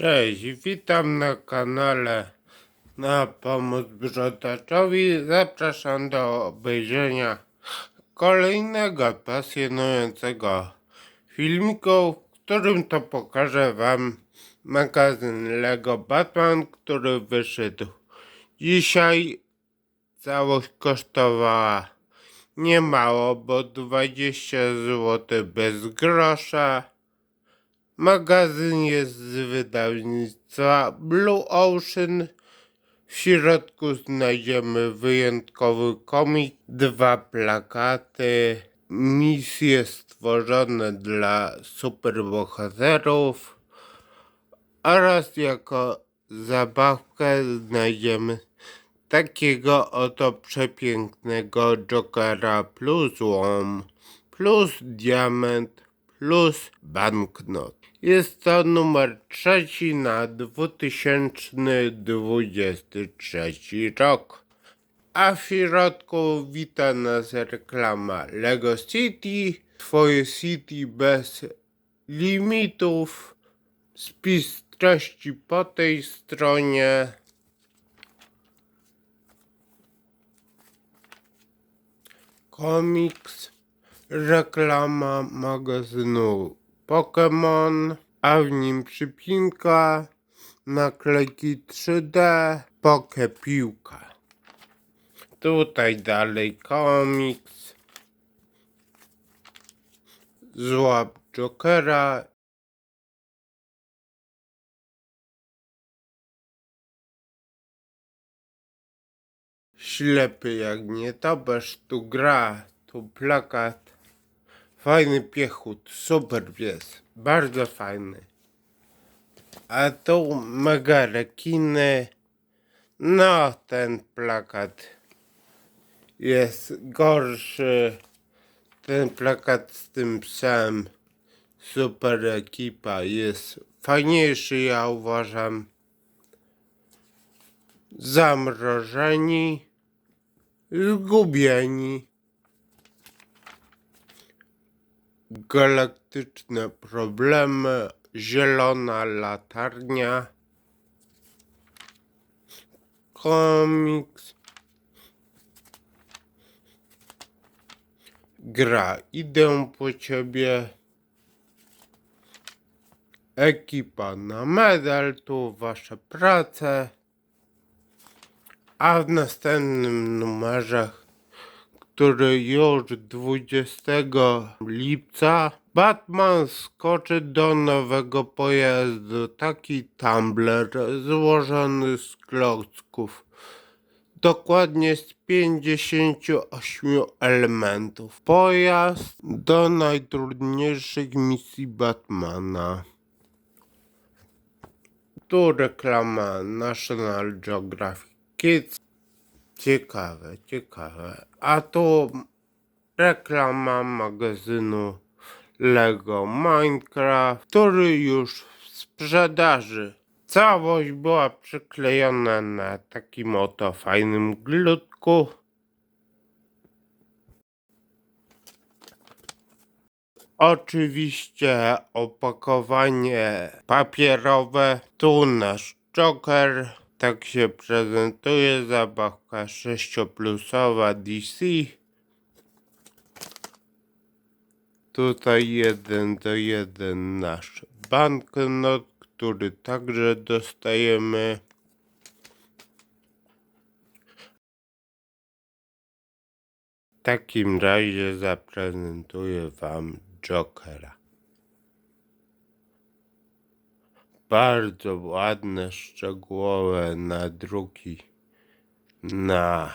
Cześć, witam na kanale na pomoc brzotaczowi. Zapraszam do obejrzenia kolejnego pasjonującego filmiku, w którym to pokażę wam magazyn Lego Batman, który wyszedł dzisiaj. Całość kosztowała niemało, bo 20 zł bez grosza. Magazyn jest z wydawnictwa Blue Ocean. W środku znajdziemy wyjątkowy komik, dwa plakaty, misje stworzone dla superbohaterów oraz jako zabawkę znajdziemy takiego oto przepięknego Jokera plus łom, plus diament, plus banknot. Jest to numer trzeci na 2023 rok. A w środku wita nas reklama Lego City, Twoje City bez limitów. Spis treści po tej stronie. Komiks, reklama magazynu Pokémon, a w nim przypinka, naklejki 3D, Poke Piłka. Tutaj dalej komiks, złap Jokera Ślepy jak nie tobasz, tu gra, tu plakat. Fajny piechut, super pies, bardzo fajny. A tu mega rekiny. No, ten plakat jest gorszy. Ten plakat z tym psem, super ekipa, jest fajniejszy, ja uważam. Zamrożeni, zgubieni. Galaktyczne problemy, zielona latarnia, komiks, gra Idę po ciebie, ekipa na medal, tu wasze prace, a w następnym numerze który już 20 lipca Batman skoczy do nowego pojazdu. Taki tumbler złożony z klocków. Dokładnie z 58 elementów. Pojazd do najtrudniejszych misji Batmana. Tu reklama National Geographic Kids. Ciekawe, ciekawe. A tu reklama magazynu Lego Minecraft, który już w sprzedaży. Całość była przyklejona na takim oto fajnym glutku. Oczywiście opakowanie papierowe. Tu nasz Joker. Tak się prezentuje zabawka 6-plusowa DC. Tutaj jeden do jeden nasz banknot, który także dostajemy. W takim razie zaprezentuję Wam Jokera. Bardzo ładne, szczegółowe nadruki na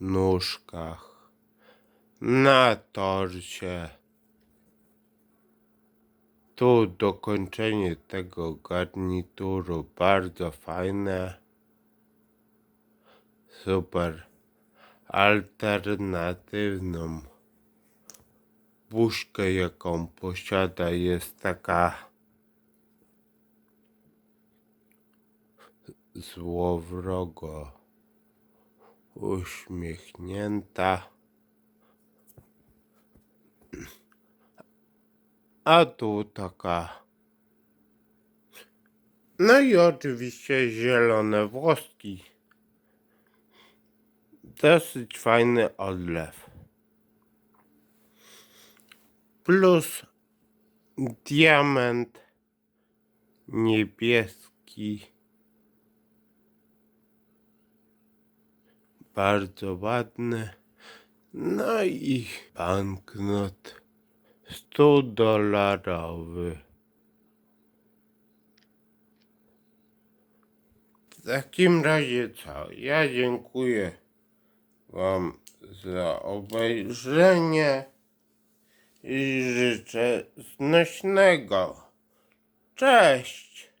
nóżkach, na torcie. Tu dokończenie tego garnituru bardzo fajne. Super. Alternatywną buźkę, jaką posiada, jest taka złowrogo uśmiechnięta. A tu taka No i oczywiście zielone włoski. Dosyć fajny odlew. Plus diament niebieski. Bardzo ładny. No i banknot 100 dolarowy. W takim razie co? Ja dziękuję Wam za obejrzenie i życzę znośnego. Cześć!